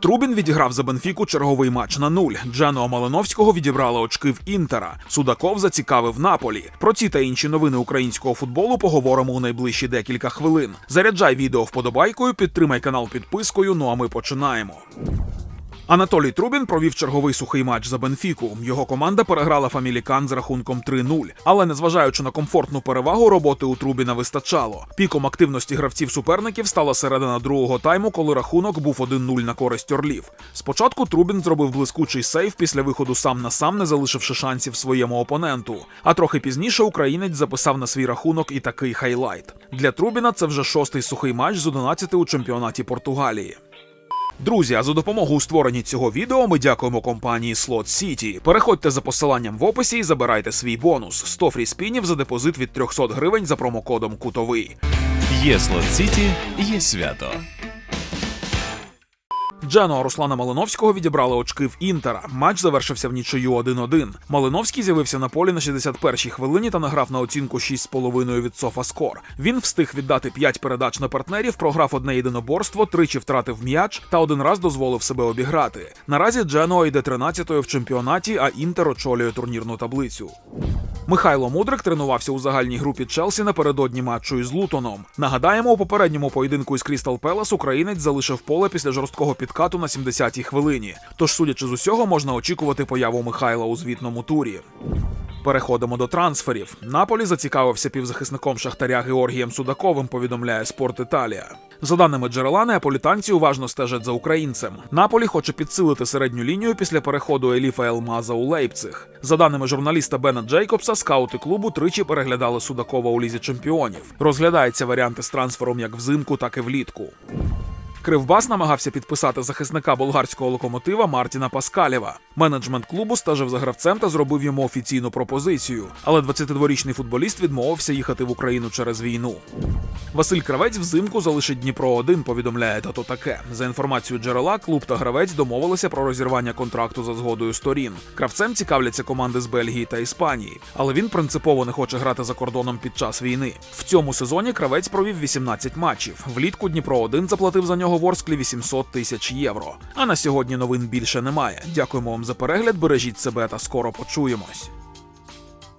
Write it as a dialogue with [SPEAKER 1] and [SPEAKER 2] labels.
[SPEAKER 1] Трубін відіграв за Бенфіку черговий матч на нуль. Джану Малиновського відібрали очки в Інтера. Судаков зацікавив Наполі. Про ці та інші новини українського футболу поговоримо у найближчі декілька хвилин. Заряджай відео вподобайкою, підтримай канал підпискою. Ну а ми починаємо. Анатолій Трубін провів черговий сухий матч за Бенфіку. Його команда переграла Фамілікан з рахунком 3-0. Але незважаючи на комфортну перевагу, роботи у Трубіна вистачало. Піком активності гравців суперників стала середина другого тайму, коли рахунок був 1-0 на користь Орлів. Спочатку Трубін зробив блискучий сейв після виходу сам на сам, не залишивши шансів своєму опоненту. А трохи пізніше українець записав на свій рахунок і такий хайлайт. Для Трубіна це вже шостий сухий матч з 11 у чемпіонаті Португалії. Друзі, а за допомогу у створенні цього відео ми дякуємо компанії Slot City. Переходьте за посиланням в описі і забирайте свій бонус 100 фріспінів за депозит від 300 гривень за промокодом Кутовий.
[SPEAKER 2] Є Слот Сіті, є свято.
[SPEAKER 1] Дженоа Руслана Малиновського відібрали очки в Інтера. Матч завершився в нічию 1-1. Малиновський з'явився на полі на 61-й хвилині та награв на оцінку 6,5 від Софаскор. Він встиг віддати 5 передач на партнерів, програв одне єдиноборство, тричі втратив м'яч та один раз дозволив себе обіграти. Наразі Дженоа йде 13-ю в чемпіонаті, а Інтер очолює турнірну таблицю. Михайло Мудрик тренувався у загальній групі Челсі напередодні матчу із Лутоном. Нагадаємо, у попередньому поєдинку із Крістал Пелас українець залишив поле після жорсткого підкату на 70-й хвилині. Тож, судячи з усього, можна очікувати появу Михайла у звітному турі. Переходимо до трансферів. Наполі зацікавився півзахисником Шахтаря Георгієм Судаковим, повідомляє Спорт Італія. За даними джерела, неаполітанці уважно стежать за українцем. Наполі хоче підсилити середню лінію після переходу Еліфа Елмаза у Лейпциг. За даними журналіста Бена Джейкобса, скаути клубу тричі переглядали Судакова у лізі чемпіонів. Розглядаються варіанти з трансфером як взимку, так і влітку. Кривбас намагався підписати захисника болгарського локомотива Мартіна Паскалєва. Менеджмент клубу стежив за гравцем та зробив йому офіційну пропозицію. Але 22-річний футболіст відмовився їхати в Україну через війну. Василь Кравець взимку залишить Дніпро 1 повідомляє тато таке. За інформацією джерела, клуб та гравець домовилися про розірвання контракту за згодою сторін. Кравцем цікавляться команди з Бельгії та Іспанії, але він принципово не хоче грати за кордоном під час війни. В цьому сезоні кравець провів 18 матчів. Влітку Дніпро 1 заплатив за нього Ворсклі 800 тисяч євро. А на сьогодні новин більше немає. Дякуємо вам за перегляд. Бережіть себе та скоро почуємось.